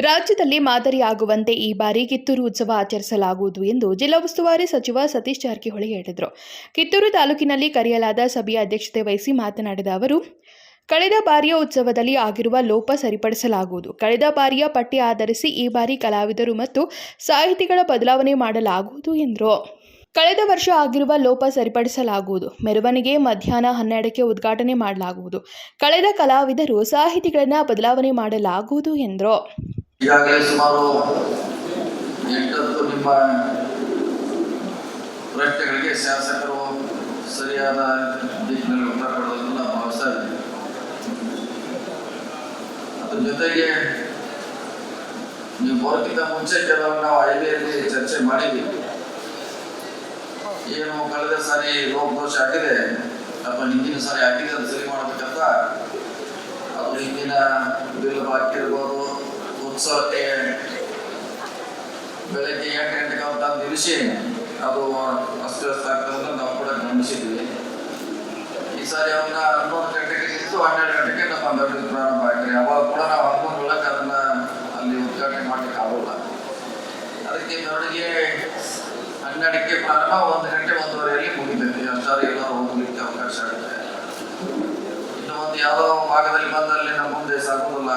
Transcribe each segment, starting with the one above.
ರಾಜ್ಯದಲ್ಲಿ ಮಾದರಿಯಾಗುವಂತೆ ಈ ಬಾರಿ ಕಿತ್ತೂರು ಉತ್ಸವ ಆಚರಿಸಲಾಗುವುದು ಎಂದು ಜಿಲ್ಲಾ ಉಸ್ತುವಾರಿ ಸಚಿವ ಸತೀಶ್ ಜಾರಕಿಹೊಳಿ ಹೇಳಿದರು. ಕಿತ್ತೂರು ತಾಲೂಕಿನಲ್ಲಿ ಕರೆಯಲಾದ ಸಭೆಯ ಅಧ್ಯಕ್ಷತೆ ವಹಿಸಿ ಮಾತನಾಡಿದ ಅವರು, ಕಳೆದ ಬಾರಿಯ ಉತ್ಸವದಲ್ಲಿ ಆಗಿರುವ ಲೋಪ ಸರಿಪಡಿಸಲಾಗುವುದು. ಕಳೆದ ಬಾರಿಯ ಪಟ್ಟಿ ಆಧರಿಸಿ ಈ ಬಾರಿ ಕಲಾವಿದರು ಮತ್ತು ಸಾಹಿತಿಗಳ ಬದಲಾವಣೆ ಮಾಡಲಾಗುವುದು ಎಂದರು. ಕಳೆದ ವರ್ಷ ಆಗಿರುವ ಲೋಪ ಸರಿಪಡಿಸಲಾಗುವುದು. ಮೆರವಣಿಗೆ, ಮಧ್ಯಾಹ್ನ ಹನ್ನೆರಡಕ್ಕೆ ಉದ್ಘಾಟನೆ ಮಾಡಲಾಗುವುದು. ಕಳೆದ ಕಲಾವಿದರು ಸಾಹಿತಿಗಳನ್ನು ಬದಲಾವಣೆ ಮಾಡಲಾಗುವುದು ಎಂದರು. ಈಗಾಗಲೇ ಸುಮಾರು ಎಂಟತ್ತು ನಿಮ್ಮ ಪ್ರಶ್ನೆಗಳಿಗೆ ಶಾಸಕರು ಸರಿಯಾದ ದಿಕ್ಕಿನಲ್ಲಿ ಉತ್ತರ ಕೊಡೋದನ್ನು ನಾವು ಭಾವಿಸ್ತಾ ಇದ್ದೀವಿ. ಅದ್ರ ಜೊತೆಗೆ ನೀವು ಬರೋಕ್ಕಿಂತ ಮುಂಚೆ ಕೆಲವರು ನಾವು ಐಡಿಯಲ್ಲಿ ಚರ್ಚೆ ಮಾಡಿದ್ದೀವಿ ಏನು ಕಳೆದ ಸಾರಿ ಲೋಪದೋಷ ಆಗಿದೆ, ಅಥವಾ ಹಿಂದಿನ ಸಾರಿ ಆಗಿದೆ ಅದು ಸರಿ ಮಾಡಬೇಕಂತ, ಅದು ಹಿಂದಿನ ಬಿಲ್ ಬಾಕಿ ಇರ್ಬೋದು ಉತ್ಸವಕ್ಕೆ ಬೆಳಗ್ಗೆ ಎಂಟು ಗಂಟೆಗೆ ಅಂತ ನಿಲ್ಲಿಸಿ ಅದು ಅಸ್ತವ್ಯಸ್ತ ಆಗ್ತದೆ ನಾವು ಕೂಡ ಗಮನಿಸಿದ್ವಿ. ಈ ಸಾರಿ ಅವನ್ನ ಹನ್ನೊಂದು ಗಂಟೆಗೆ ಇತ್ತು, ಹನ್ನೆರಡು ಗಂಟೆಗೆ ನಮ್ಮ ಮೆರವಣಿಗೆ ಪ್ರಾರಂಭ ಆಗ್ತದೆ ಅವಾಗ ಕೂಡ ನಾವು ಹನ್ನೊಂದು ಒಳಗೆ ಅದನ್ನ ಅಲ್ಲಿ ಉದ್ಘಾಟನೆ ಮಾಡ್ಲಿಕ್ಕೆ ಆಗೋಲ್ಲ. ಅದಕ್ಕೆ ಮೆರವಣಿಗೆ ಹನ್ನೆರಡಕ್ಕೆ ಪ್ರಾರಂಭ, ಒಂದು ಗಂಟೆ ಒಂದೂವರೆಯಲ್ಲಿ ಮುಗಿತೈತಿ. ಅಷ್ಟಾರು ಎಲ್ಲರೂ ಹೋಗ್ಲಿಕ್ಕೆ ಅವಕಾಶ ಆಗುತ್ತೆ. ಇನ್ನು ಒಂದು ಯಾವುದೋ ಭಾಗದಲ್ಲಿ ಬಂದಲ್ಲಿ ನಮ್ಮ ಮುಂದೆ ಸಾಗುದಿಲ್ಲ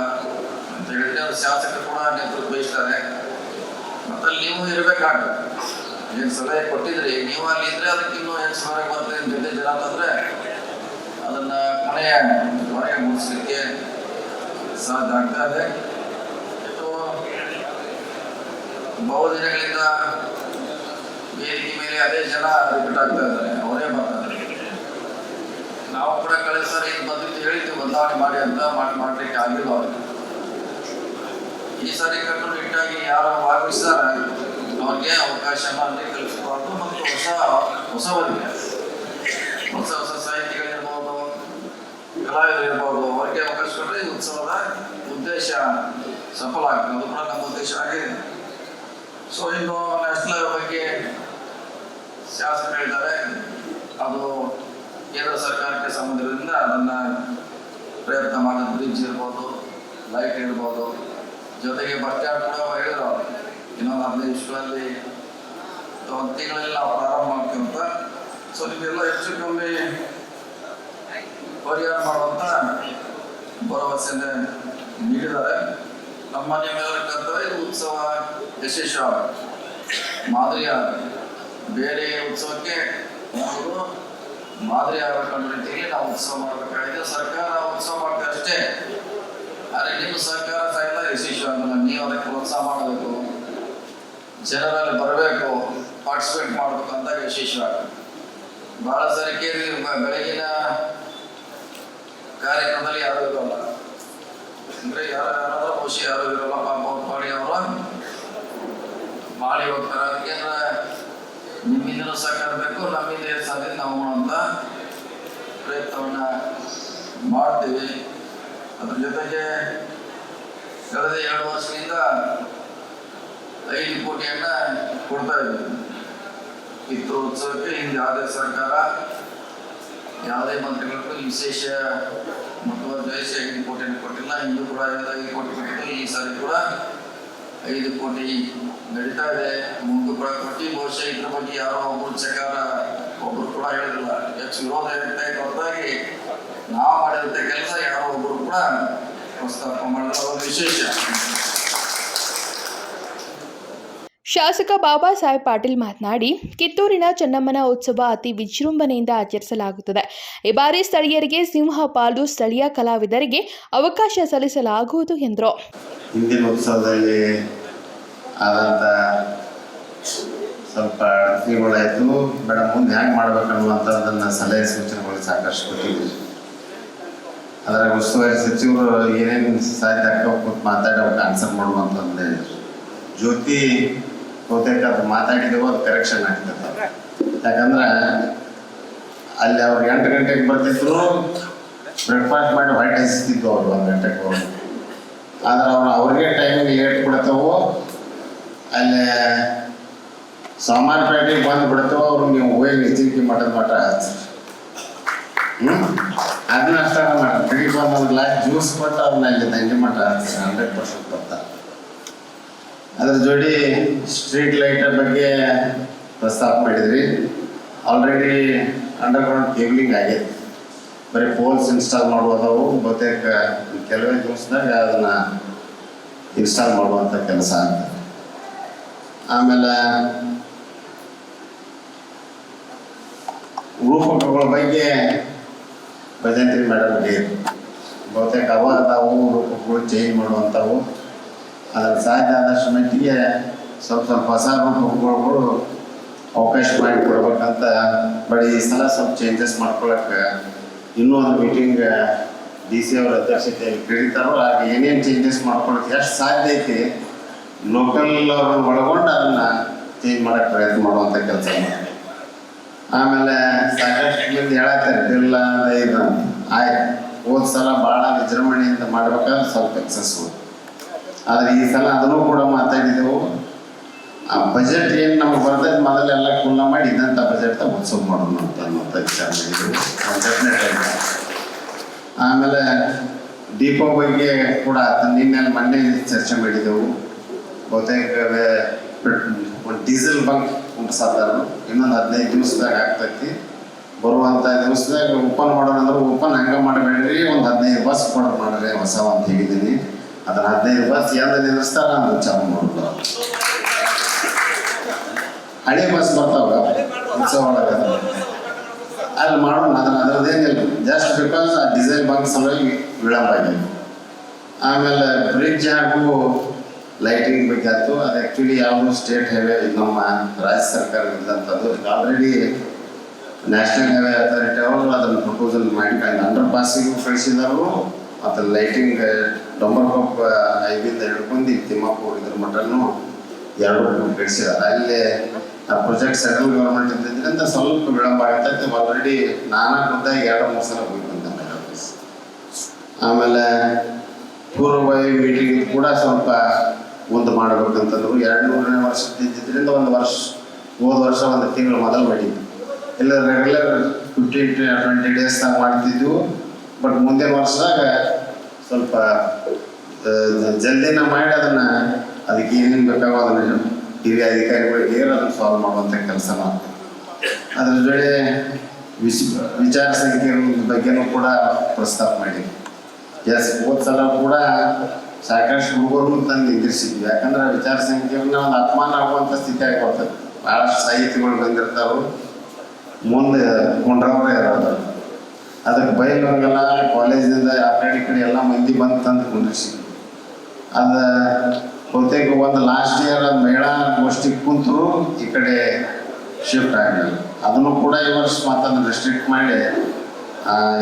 ಅದು ಶಾಸಕರು ಕೂಡ ನೇತೃತ್ವ ಮತ್ತೆ ಅಲ್ಲಿ ನೀವು ಇರಬೇಕಾಗ್ತದೆ. ಏನು ಸಲಹೆ ಕೊಟ್ಟಿದ್ರಿ? ನೀವು ಅಲ್ಲಿ ಇದ್ರೆ ಅದಕ್ಕೆ ಇನ್ನೂ ಏನು ಸಲಹೆ ಬರ್ತದೆ ಜೊತೆ ಜನ ಅಂತಂದ್ರೆ, ಅದನ್ನ ಕೊನೆಯ ಕೊನೆಗೆ ಮುಗಿಸ್ಲಿಕ್ಕೆ ಸಾಧ್ಯ ಆಗ್ತಾ ಇದೆ. ಇದು ದಿನಗಳಿಂದ ವೇದಿಕೆ ಮೇಲೆ ಅದೇ ಜನ ರಿಪೀಟ್ ಆಗ್ತಾ ಇದ್ದಾರೆ. ಅವರೇ ಬರ್ತಾರೆ. ನಾವು ಕೂಡ ಕಳೆದ ಸರ್ ಇದು ಬಂದಿತ್ತು, ಹೇಳಿದ್ದು, ಬದಲಾವಣೆ ಮಾಡಿ ಅಂತ ಮಾಡಿ, ಮಾಡ್ಲಿಕ್ಕೆ ಆಗಿಲ್ಲ ಅವ್ರಿಗೆ. ಈ ಸಾರಿ ಕಟ್ಟುನಿಟ್ಟಾಗಿ ಯಾರು ಭಾಗವಹಿಸ್ತಾರ ಅವ್ರಿಗೆ ಅವಕಾಶನ ಕಲಿಸಬಾರ್ದು ಮತ್ತು ಹೊಸ ಹೊಸವರಿಗೆ ಹೊಸ ಹೊಸ ಸಾಹಿತಿಗಳಿರ್ಬೋದು ಕಲಾವಿದರಿರ್ಬೋದು ಅವರಿಗೆ ಅವಕಾಶ ಕೊಟ್ಟರೆ ಉತ್ಸವದ ಉದ್ದೇಶ ಸಫಲ ಆಗ್ತದೆ. ಅದು ಕೂಡ ನಮ್ಮ ಉದ್ದೇಶ ಆಗಿದೆ. ಸೊ ಇನ್ನು ನ್ಯಾಷನಲ್ ಬಗ್ಗೆ ಶಾಸಕರು ಹೇಳಿದ್ದಾರೆ. ಅದು ಕೇಂದ್ರ ಸರ್ಕಾರಕ್ಕೆ ಸಂಬಂಧದಿಂದ ನನ್ನ ಪ್ರಯತ್ನ ಮಾಡೋದು ಬ್ರಿಡ್ಜ್ ಇರ್ಬೋದು ಲೈಟ್ ಇರ್ಬೋದು. ಜೊತೆಗೆ ಭಕ್ತಿ ಕೂಡ ಹೇಳಿದ್ರು ಅವ್ರು. ಇನ್ನೊಂದು ಹದಿನೈದು ವರ್ಷಗಳಲ್ಲಿ ಒಂದು ನಾವು ಪ್ರಾರಂಭ ಸ್ವಲ್ಪ ಸೊ ನಿಮಗೆಲ್ಲ ಹೆಚ್ಚು ಕಮ್ಮಿ ಪರಿಹಾರ ಮಾಡುವಂತ ಭರವಸೆಯಿಂದ ನೀಡಿದ್ದಾರೆ. ನಮ್ಮ ನಿಮ್ಮೆಲ್ಲರ ಇದು ಉತ್ಸವ ವಿಶೇಷ ಮಾದರಿ ಬೇರೆ ಉತ್ಸವಕ್ಕೆ ನಾವು ಮಾದರಿ ಆಗಬೇಕನ್ನೋ ರೀತಿಯಲ್ಲಿ ನಾವು ಉತ್ಸವ ಮಾಡಬೇಕಾಗಿದೆ. ಸರ್ಕಾರ ಉತ್ಸವ ಮಾಡ್ತಾರೆ ಅಷ್ಟೇ. ಆದರೆ ನಿಮ್ಮ ಸರ್ಕಾರ ಆಗಲ್ಲ ನೀವು ಅದಕ್ಕೆ ಪ್ರೋತ್ಸಾಹ ಮಾಡಬೇಕು ಜನರಲ್ಲಿ ಬರಬೇಕು ಪಾರ್ಟಿಸಿಪೇಟ್ ಮಾಡಬೇಕು ಅಂತ ವಿಶೇಷವಾಗಿ. ಬಹಳ ಸರಿ ಕೇಳಿ ಬೆಳಗಿನ ಕಾರ್ಯಕ್ರಮದಲ್ಲಿ ಯಾರು ಇರೋಲ್ಲ. ಅಂದ್ರೆ ಯಾರು, ಯಾರಾದ್ರೂ ಖುಷಿ ಯಾರು ಇರೋಲ್ಲ. ಪಾಪ ಅವ್ರು ಮಾಡಿ ಅವರು ಮಾಡಿ ಹೋಗ್ತಾರೆ. ಅದಕ್ಕೆ ನಿಮ್ಮಿಂದನೂ ಸಹಕಾರಬೇಕು, ನಮ್ಮಿಂದ ಸಾಧ್ಯ ನಾವು ಅಂತ ಪ್ರಯತ್ನವನ್ನ ಮಾಡ್ತೀವಿ. ಅದ್ರ ಜೊತೆಗೆ ಕಳೆದ ಎರಡು ವರ್ಷದಿಂದ ಐದು ಕೋಟಿಯನ್ನ ಕೊಡ್ತಾ ಇದ್ದೀವಿ ಚಿತ್ರೋತ್ಸವಕ್ಕೆ ಹಿಂದೆ ಯಾವುದೇ ಸರ್ಕಾರ ಯಾವುದೇ ಮಂತ್ರಿಗಳಿಗೂ ವಿಶೇಷ ಮುತುವರ್ಜಿವಹಿಸಿ ಐದು ಕೋಟಿಯನ್ನು ಕೊಟ್ಟಿಲ್ಲ ಇಂದು ಕೂಡ ಐದು ಕೋಟಿ ಕೊಟ್ಟಿದ್ದು ಈ ಸಾರಿ ಕೂಡ ಐದು ಕೋಟಿ ನಡೀತಾ ಇದೆ. ಮುಂದೆ ಕೂಡ ಕೊಟ್ಟು, ಬಹುಶಃ ಇದ್ರ ಬಗ್ಗೆ ಯಾರೋ ಒಬ್ಬರು ಚಕಾರ ಒಬ್ಬರು ಕೂಡ ಹೇಳಿಲ್ಲ ಹೆಚ್ಚು ವಿರೋಧ ಇರುತ್ತೆ ಹೊರತಾಗಿ ನಾವು ಮಾಡಿದಂಥ ಕೆಲಸ ಯಾರೋ ಒಬ್ಬರು ಕೂಡ ಪ್ರಸ್ತಾಪ ವಿಶೇಷ. ಶಾಸಕ ಬಾಬಾ ಸಾಹೇಬ್ ಪಾಟೀಲ್ ಮಾತನಾಡಿ ಕಿತ್ತೂರಿನ ಚೆನ್ನಮ್ಮನ ಉತ್ಸವ ಅತಿ ವಿಜೃಂಭಣೆಯಿಂದ ಆಚರಿಸಲಾಗುತ್ತದೆ. ಈ ಬಾರಿ ಸ್ಥಳೀಯರಿಗೆ ಸಿಂಹ ಪಾಲು ಸ್ಥಳೀಯ ಕಲಾವಿದರಿಗೆ ಅವಕಾಶ ಸಲ್ಲಿಸಲಾಗುವುದು ಎಂದರು. ಹಿಂದಿನ ಉತ್ಸವದಲ್ಲಿ ಆದಂಥ ಸ್ವಲ್ಪ ಅಡಚಣೆಗಳಾಯಿತು ಮೇಡಮ್ ಮುಂದೆ ಹ್ಯಾಂಗೆ ಮಾಡ್ಬೇಕು ಅನ್ನುವಂಥದ್ದನ್ನು ಸಲಹೆ ಸೂಚನೆಗಳು ಸಾಕಷ್ಟು ಕೊಟ್ಟಿದ್ವಿ ಅದರ ಉಸ್ತುವಾರಿ ಸಚಿವರು ಏನೇನು ಸಾಧ್ಯ ಕೂತು ಮಾತಾಡಿ ಅವಕ್ಕೆ ಆನ್ಸರ್ ಅಂತ ಹೇಳಿದ್ರು ಜ್ಯೋತಿ ಬಹುತೇಕ ಅದು ಮಾತಾಡಿದೆವು ಅದು ಕರೆಕ್ಷನ್ ಆಗ್ತದೆ. ಯಾಕಂದ್ರೆ ಅಲ್ಲಿ ಅವ್ರು ಎಂಟು ಗಂಟೆಗೆ ಬರ್ತಿದ್ರು ಬ್ರೇಕ್ಫಾಸ್ಟ್ ಮಾಡಿ ಹೊರಟ ಹಸಿತಿದ್ದು ಅವ್ರು ಒಂದು ಗಂಟೆಗೆ ಹೋಗಿ. ಆದ್ರೆ ಅವ್ರು ಅವ್ರಿಗೆ ಟೈಮಿಗೆ ಲೇಟ್ ಕೊಡ್ತಾವೋ, ಅಲ್ಲೇ ಸಾಮಾನ್ಪೇಟೆಗೆ ಬಂದು ಬಿಡ್ತಾವೋ ಅವ್ರು ನೀವು ಹೋಗಿ ಎಚ್ಚರಿಕೆ ಮಠದ ಮಠ ಹ್ಞೂ ಅದನ್ನ ಅಷ್ಟ ಮಾಡಿ ಕ್ರೆಡಿಟ್ ಕಾರ್ಡ್ ಒಂದು ಗ್ಲಾಸ್ ಜ್ಯೂಸ್ ಕೊಟ್ಟು ಅವ್ರನ್ನ ಇಲ್ಲಿ ತಂಗಿ ಮಠ ಹಂಡ್ರೆಡ್ ಪರ್ಸೆಂಟ್ ಬರ್ತಾರೆ ಅದ್ರ ಜೋಡಿ ಸ್ಟ್ರೀಟ್ ಲೈಟ್ ಬಗ್ಗೆ ಪ್ರಸ್ತಾಪ ಮಾಡಿದ್ರಿ. ಆಲ್ರೆಡಿ ಅಂಡರ್ಗ್ರೌಂಡ್ ಕೇಬಲಿಂಗ್ ಆಗೈತೆ ಬರೀ ಪೋಲ್ಸ್ ಇನ್ಸ್ಟಾಲ್ ಮಾಡುವಂಥವು ಬಹುತೇಕ ಕೆಲವೇ ದಿವಸದಾಗ ಅದನ್ನ ಇನ್ಸ್ಟಾಲ್ ಮಾಡುವಂಥ ಕೆಲಸ ಆಗ್ತದೆ. ಆಮೇಲೆ ರೂಪಕಗಳ ಬಗ್ಗೆ ಭಜಂತ್ರಿ ಮೇಡಮ್ ಹೇಳಿ ಬಹುತೇಕ ಅವ ತಾವು ರೂಪಗಳು ಚೇಂಜ್ ಮಾಡುವಂಥವು. ಅದರ ಸಾಧ್ಯ ಆದಷ್ಟು ಮಟ್ಟಿಗೆ ಸ್ವಲ್ಪ ಸ್ವಲ್ಪ ಹೊಸ ರೂಪಗಳು ಅವಕಾಶ ಮಾಡಿ ಕೊಡ್ಬೇಕಂತ ಬಟ್ ಈ ಸಲ ಸ್ವಲ್ಪ ಚೇಂಜಸ್ ಮಾಡ್ಕೊಳಕ್ಕೆ ಇನ್ನೂ ಒಂದು ಮೀಟಿಂಗ್ ಡಿ ಸಿ ಅವ್ರ ಅಧ್ಯಕ್ಷತೆಯಲ್ಲಿ ಕರೀತಾರೋ ಆಗ ಏನೇನು ಚೇಂಜಸ್ ಮಾಡ್ಕೊಳಕ್ಕೆ ಎಷ್ಟು ಸಾಧ್ಯ ಐತಿ ಲೋಕಲ್ ಅವ್ರನ್ನ ಒಳಗೊಂಡು ಅದನ್ನು ಚೇಂಜ್ ಮಾಡೋಕ್ಕೆ ಪ್ರಯತ್ನ ಮಾಡುವಂಥ ಕೆಲಸ ಮಾಡಿ ಆಮೇಲೆ ಸಾಕಷ್ಟು ಮಂದಿ ಹೇಳತ್ತಾರೆ ಇಲ್ಲ ಇದು. ಆಯ್ತು. ಹೋದ ಸಲ ಭಾಳ ವಿಜೃಂಭಣೆಯಿಂದ ಮಾಡ್ಬೇಕಾದ್ರೆ ಸ್ವಲ್ಪ ಸಕ್ಸಸ್ಫುಲ್ ಆದ್ರೆ ಈ ಸಲ ಅದನ್ನು ಕೂಡ ಮಾತಾಡಿದೆವು. ಆ ಬಜೆಟ್ ಏನು ನಮ್ಗೆ ಬರ್ತೈತೆ ಮೊದಲೆಲ್ಲ ಕುಲ್ಲ ಮಾಡಿ ಇದಂಥ ಬಜೆಟ್ ಉತ್ಸವ ಮಾಡೋಣ ಅಂತ ಅನ್ನೋಂಥ ವಿಚಾರ ಆಮೇಲೆ ದೀಪ ಬಗ್ಗೆ ಕೂಡ ನಿನ್ನೆ ಮೊನ್ನೆ ಚರ್ಚೆ ಮಾಡಿದೆವು. ಬಹುತೇಕ ಒಂದು ಡೀಸೆಲ್ ಬಂಕ್ ಕುಂಡ್ಸಾದಾರ ಇನ್ನೊಂದು ಹದಿನೈದು ದಿವಸದಾಗ ಆಗ್ತೈತಿ. ಬರುವಂಥ ದಿವಸದಾಗ ಓಪನ್ ಮಾಡೋಣ ಅಂದ್ರೆ ಓಪನ್ ಹಂಗೆ ಮಾಡಬೇಡ್ರಿ, ಒಂದು ಹದಿನೈದು ಬಸ್ ಕೊಡ್ ಮಾಡ್ರಿ ಹೊಸ ಅಂತ ಹೇಳಿದ್ದೀನಿ ಅದನ್ನ ಹದಿನೈದು ಬಸ್ ಎಲ್ಲ ನಿಲ್ಲಿಸ್ತಾರ ಅಂದ್ರೆ ಚಾಲು ಮಾಡೋದು ಹಳೆ ಬಸ್ ಬರ್ತಾವ, ಉತ್ಸವ ಅಲ್ಲಿ ಮಾಡೋಣ, ಅದನ್ನ ಅದರದ್ದೇನಿಲ್ಲ. ಜಸ್ಟ್ ಬಿಕಾಸ್ ಆ ಡಿಸೈನ್ ಬಂದ ಸಲುವಾಗಿ ವಿಳಂಬ ಆಗಿದೆ ಆಮೇಲೆ ಬ್ರಿಡ್ಜ್ ಹಾಗೂ ಲೈಟಿಂಗ್ ಬಗ್ಗೆ ಆಯಿತು ಅದು ಆ್ಯಕ್ಚುಲಿ ಯಾವುದು ಸ್ಟೇಟ್ ಹೈವೇ ನಮ್ಮ ರಾಜ್ಯ ಸರ್ಕಾರ ಇದ್ದಂಥದ್ದು ಆಲ್ರೆಡಿ ನ್ಯಾಷನಲ್ ಹೈವೇ ಅಥಾರಿಟಿ ಅವರು ಅದನ್ನು ಪ್ರಪೋಸಲ್ ಮಾಡಿ ಅಂಡರ್ ಪಾಸಿಗೂ ಕಳಿಸಿದರು ಮತ್ತು ಲೈಟಿಂಗ್ ಡೊಂಬರ್ ಕಪ್ ಐದಿಂದ ಹಿಡ್ಕೊಂಡು ತಿಮ್ಮಾಪುರ ಇದ್ರ ಮಟ್ಟನೂ ಎರಡು ಕಳಿಸಿದ್ದಾರೆ ಅಲ್ಲಿ ಆ ಪ್ರಾಜೆಕ್ಟ್ ಸೆಂಟ್ರಲ್ ಗೌರ್ಮೆಂಟ್ ಇದ್ದಿದ್ದರಿಂದ ಸ್ವಲ್ಪ ವಿಳಂಬ ಆಗ್ತೈತೆ ಆಲ್ರೆಡಿ ನಾನಾ ಖುದ್ದಾಗಿ ಎರಡು, ಮೂರು ಸಲ ಹೋಗಿ ಬಂದೆ ಆಮೇಲೆ ಪೂರ್ವ ಮೀಟಿಂಗ್ ಕೂಡ ಸ್ವಲ್ಪ ಮುಂದೆ ಮಾಡಬೇಕಂತಂದ್ರು ಎರಡು ಮೂರನೇ ವರ್ಷ ಇದ್ದಿದ್ದರಿಂದ ಒಂದು ವರ್ಷ, ಹೋದ ವರ್ಷ ಒಂದು ತಿಂಗಳು ಮೊದಲು ಮಾಡಿದ್ವಿ. ಎಲ್ಲ ರೆಗ್ಯುಲರ್ ಫಿಫ್ಟೀನ್ ಟು ಟ್ವೆಂಟಿ ಡೇಸ್ನಾಗ ಮಾಡ್ತಿದ್ವು. ಬಟ್ ಮುಂದಿನ ವರ್ಷದಾಗ ಸ್ವಲ್ಪ ಜಲ್ದಿನ ಮಾಡಿ ಅದನ್ನ, ಅದಕ್ಕೆ ಏನೇನು ಬೇಕಾಗೋ ಅದನ್ನ ಹಿರಿಯ ಅಧಿಕಾರಿಗಳಿಗೆ ಅದನ್ನು ಸಾಲ್ವ್ ಮಾಡುವಂಥ ಕೆಲಸ ಮಾಡ್ತೀವಿ. ಅದ್ರ ಜೊತೆ ವಿಶ್ ವಿಚಾರ ಸಂಖ್ಯೆ ಬಗ್ಗೆನೂ ಕೂಡ ಪ್ರಸ್ತಾಪ ಮಾಡಿ ಎಸ್ ಹೋದ ಸಲ ಕೂಡ ಸಾಕಷ್ಟು ಹುಡುಗರನ್ನು ತಂದು ನಿಂದಿರಿಸಿದ್ವಿ ಯಾಕಂದ್ರೆ ವಿಚಾರ ಸಂಕಿರಣ ಒಂದು ಅಪಮಾನ ಆಗುವಂಥ ಸ್ಥಿತಿ ಆಗಿರ್ತದೆ ಭಾಳಷ್ಟು ಸಾಹಿತಿಗಳು ಬಂದಿರ್ತಾವೆ. ಮುಂದೆ ಕೊಂಡ್ರವರೇ ಇರೋದು. ಅದಕ್ಕೆ ಬೈಲವ್ರಿಗೆಲ್ಲ ಕಾಲೇಜಿನಿಂದ ಆ ಕಡೆ ಕಡೆ ಎಲ್ಲ ಮಂದಿ ಬಂದು ತಂದು ಕುಂದಿರಿಸಿದ್ವಿ. ಅದ ಬಹುತೇಕ ಒಂದು ಲಾಸ್ಟ್ ಇಯರ್ ಅದು ಮೇಳ ಗೋಷ್ಠಿ ಕುಂತರು ಈ ಕಡೆ ಶಿಫ್ಟ್ ಆಗಲಿಲ್ಲ ಅದನ್ನು ಕೂಡ ಈ ವರ್ಷ ಮತ್ತೊಂದು ರೆಸ್ಟ್ರಿಕ್ಟ್ ಮಾಡಿ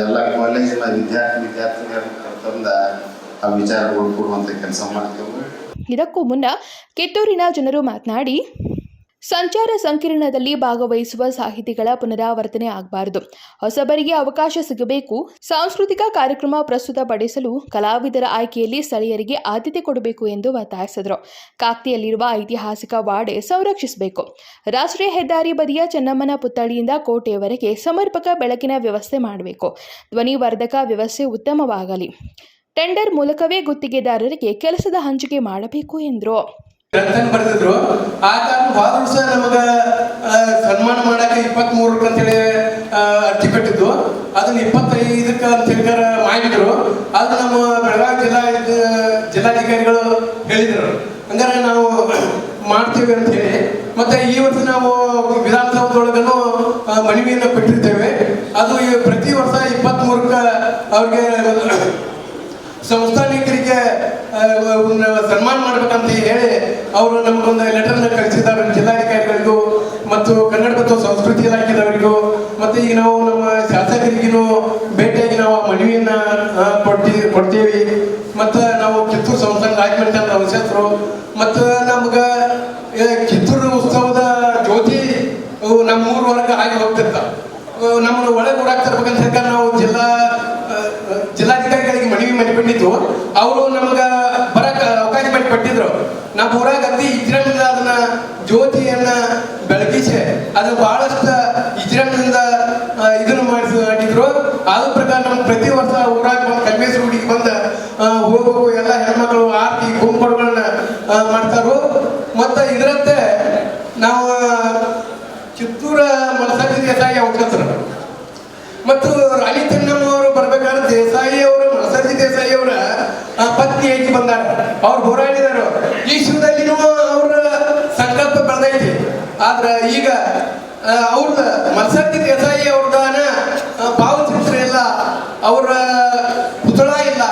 ಎಲ್ಲ ಕಾಲೇಜಿನ ವಿದ್ಯಾರ್ಥಿ ವಿದ್ಯಾರ್ಥಿನಿಯರು ಕರ್ತಂದ ವಿಚಾರಗಳು ಕೆಲಸ ಮಾಡ್ತೇವೆ. ಇದಕ್ಕೂ ಮುನ್ನ ಕಿತ್ತೂರಿನ ಜನರು ಮಾತನಾಡಿ, ಸಂಚಾರ ಸಂಕಿರಣದಲ್ಲಿ ಭಾಗವಹಿಸುವ ಸಾಹಿತಿಗಳ ಪುನರಾವರ್ತನೆ ಆಗಬಾರದು. ಹೊಸಬರಿಗೆ ಅವಕಾಶ ಸಿಗಬೇಕು. ಸಾಂಸ್ಕೃತಿಕ ಕಾರ್ಯಕ್ರಮ ಪ್ರಸ್ತುತಪಡಿಸಲು ಕಲಾವಿದರ ಆಯ್ಕೆಯಲ್ಲಿ ಸ್ಥಳೀಯರಿಗೆ ಆದ್ಯತೆ ಕೊಡಬೇಕು ಎಂದು ಒತ್ತಾಯಿಸಿದರು. ಕಾಕ್ತಿಯಲ್ಲಿರುವ ಐತಿಹಾಸಿಕ ವಾಡೆ ಸಂರಕ್ಷಿಸಬೇಕು. ರಾಷ್ಟ್ರೀಯ ಹೆದ್ದಾರಿ ಬದಿಯ ಚೆನ್ನಮ್ಮನ ಪುತ್ಥಳಿಯಿಂದ ಕೋಟೆಯವರೆಗೆ ಸಮರ್ಪಕ ಬೆಳಕಿನ ವ್ಯವಸ್ಥೆ ಮಾಡಬೇಕು. ಧ್ವನಿವರ್ಧಕ ವ್ಯವಸ್ಥೆ ಉತ್ತಮವಾಗಲಿ. ಟೆಂಡರ್ ಮೂಲಕವೇ ಗುತ್ತಿಗೆದಾರರಿಗೆ ಕೆಲಸದ ಹಂಚಿಕೆ ಮಾಡಬೇಕು ಎಂದರು. ಬರೆದಿದ್ರು ಆ ನಮಗ ಸನ್ಮಾನ ಮಾಡಕ್ಕೆ ಇಪ್ಪತ್ತ್ ಮೂರಕ್ಕೆ ಅಂತೇಳಿ ಅರ್ಜಿ ಕಟ್ಟಿದ್ದು. ಅದನ್ನ ಇಪ್ಪತ್ತೈದಕ್ಕೆ ಅಂತ ಹೇಳಿದಾರ ಮಾಡಿದ್ರು. ಅದು ನಮ್ಮ ಬೆಳಗಾವಿ ಜಿಲ್ಲಾ, ಜಿಲ್ಲಾಧಿಕಾರಿಗಳು ಹೇಳಿದ್ರು. ಹಂಗಾರೆ ನಾವು ಮಾಡ್ತೀವಿ ಅಂತ ಹೇಳಿ, ಮತ್ತೆ ಈ ವರ್ಷ ನಾವು ವಿಧಾನಸೌಧದೊಳಗನು ಮನವಿಯನ್ನು ಕೊಟ್ಟಿರ್ತೇವೆ. ಅದು ಪ್ರತಿ ವರ್ಷ ಇಪ್ಪತ್ತ್ ಮೂರಕ್ಕೆ ಅವ್ರಿಗೆ ಸಂಸ್ಥಾನಿಕರಿಗೆ ಸನ್ಮಾನ ಮಾಡ್ಬೇಕಂತ ಹೇಳಿ ಅವರು ನಮಗೊಂದು ಲೆಟರ್ನ ಕಳಿಸಿದ್ದಾರೆ ಜಿಲ್ಲಾಧಿಕಾರಿಗಳಿಗೂ ಮತ್ತು ಕನ್ನಡ ಮತ್ತು ಸಂಸ್ಕೃತಿ ಇಲಾಖೆದವರಿಗೂ. ಮತ್ತು ಈಗ ನಾವು ನಮ್ಮ ಶಾಸಕರಿಗೂ ಭೇಟಿಯಾಗಿ ನಾವು ಆ ಮನವಿಯನ್ನ ಕೊಡ್ತೀವಿ ಕೊಡ್ತಿ, ಕೊಡ್ತೀವಿ. ಮತ್ತು ನಾವು ಕಿತ್ತೂರು ಸಂಸ್ಥಾನ ರಾಜಮಂಡ್ರಿ ವಂಶಸ್ಥರು ಮತ್ತು ನಮ್ಗೆ ಕಿತ್ತೂರು ಉತ್ಸವದ ಜ್ಯೋತಿ ನಮ್ಮ ನಮ್ಮ ಊರವರೆಗೆ ಆಗಿ ಹೋಗ್ತಿರ್ತಾವ. ನಮ್ಮನ್ನು ಒಳಗೆ ಓಡಾಕ್ ಮಾಡಿಕೊಂಡಿದ್ವು. ಅವರು ನಮ್ಗ ಬರಕ್ ಅವಕಾಶ ಮಾಡಿ ಕೊಟ್ಟಿದ್ರು ನಮ್ಮ ಊರಾಗ ಅತಿ ಇಜ್ರಮಿಂದ ಅದನ್ನ ಜ್ಯೋತಿಯನ್ನ ಬೆಳಗಿಸಿ ಅದು ಬಹಳಷ್ಟು ಇಜ್ರಮಿಂದ ಇದನ್ನು ಮಾಡಿಸಿ ಮಾಡಿದ್ರು ಆದ ಪ್ರಕಾರ ನಮ್ಗೆ ಪ್ರತಿ ವರ್ಷ ಊರಾಗ ಬಂದು ಕಲ್ಮೇಶ್ ಹುಡುಗಿ ಬಂದ ಹೋಗೋ ಎಲ್ಲ ಹೆಣ್ಮಕ್ಳು ಆರ್ತಿ ಗುಂಪುಗಳನ್ನ ಮಾಡ್ತಾರು. ಮತ್ತು ಇದರಂತೆ ನಾವು ಚಿತ್ತೂರ ಮನಸ್ಸಿಗೆ ಯಾವ ಆ, ಅವ್ರ ಮತ್ಸತ್ತಿ ದೇಸಾಯಿ ಅವ್ರದಾನ ಭಾವಚಿತ್ರ ಇಲ್ಲ ಅವ್ರ ಪುತಳ ಇಲ್ಲ.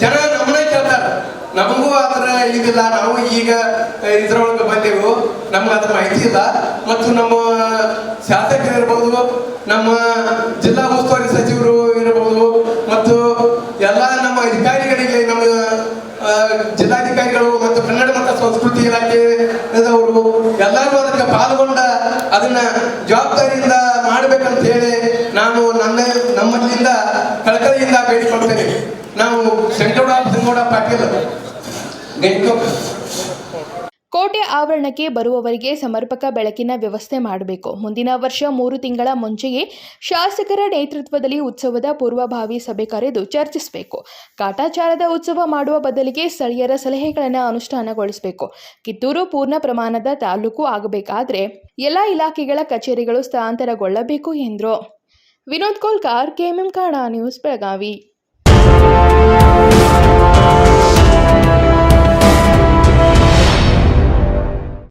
ಜನ ನಮ್ಮನ್ನ ಕೇಳ್ತಾರ. ನಮಗೂ ಅದರ ಇದಿಲ್ಲ ನಾವು ಈಗ ಇದ್ರೊಳಗೆ ಬಂದೆವು. ನಮ್ಗೆ ಅದ್ರ ಮಾಹಿತಿ ಇಲ್ಲ. ಮತ್ತು ನಮ್ಮ ಶಾಸಕರು ಇರ್ಬೋದು ನಮ್ಮ ಜಿಲ್ಲಾ ಉಸ್ತುವಾರಿ ಸಚಿವರು ಇರಬಹುದು ಮತ್ತು ಎಲ್ಲ ನಮ್ಮ ಅಧಿಕಾರಿಗಳಿಗೆ ನಮ್ಮ ಆ, ಜಿಲ್ಲಾಧಿಕಾರಿಗಳು ಮತ್ತು ಕನ್ನಡ ಮತ್ತು ಸಂಸ್ಕೃತಿ ಇಲಾಖೆದವರು ಎಲ್ಲರೂ ಅದಕ್ಕೆ ಪಾಲ್ಗೊಂಡ ಅದನ್ನ ಜವಾಬ್ದಾರಿಯಿಂದ ಮಾಡ್ಬೇಕಂತ ಹೇಳಿ ನಾನು ನನ್ನ ನಮ್ಮಲ್ಲಿಂದ ಕಳಕಳಿಯಿಂದ ಬೇಡಿಕೊಳ್ತೇನೆ ನಾವು ಸೆಂಟ್ರೋಡಾ ಸಿಂಗೋಡಾ ಪಾಟೀಲ್ ಗೈಕೋ ಕೋಟೆ ಆವರಣಕ್ಕೆ ಬರುವವರಿಗೆ ಸಮರ್ಪಕ ಬೆಳಕಿನ ವ್ಯವಸ್ಥೆ ಮಾಡಬೇಕು. ಮುಂದಿನ ವರ್ಷ ಮೂರು ತಿಂಗಳ ಮುಂಚೆಯೇ ಶಾಸಕರ ನೇತೃತ್ವದಲ್ಲಿ ಉತ್ಸವದ ಪೂರ್ವಭಾವಿ ಸಭೆ ಕರೆದು ಚರ್ಚಿಸಬೇಕು. ಕಾಟಾಚಾರದ ಉತ್ಸವ ಮಾಡುವ ಬದಲಿಗೆ ಸ್ಥಳೀಯರ ಸಲಹೆಗಳನ್ನು ಅನುಷ್ಠಾನಗೊಳಿಸಬೇಕು. ಕಿತ್ತೂರು ಪೂರ್ಣ ಪ್ರಮಾಣದ ತಾಲೂಕು ಆಗಬೇಕಾದ್ರೆ ಎಲ್ಲ ಇಲಾಖೆಗಳ ಕಚೇರಿಗಳು ಸ್ಥಳಾಂತರಗೊಳ್ಳಬೇಕು ಎಂದರು. ವಿನೋದ್ ಕೋಲ್ಕಾರ್ ಕೆಎಂಎಂ ಕಾಡಾ ನ್ಯೂಸ್ ಬೆಳಗಾವಿ.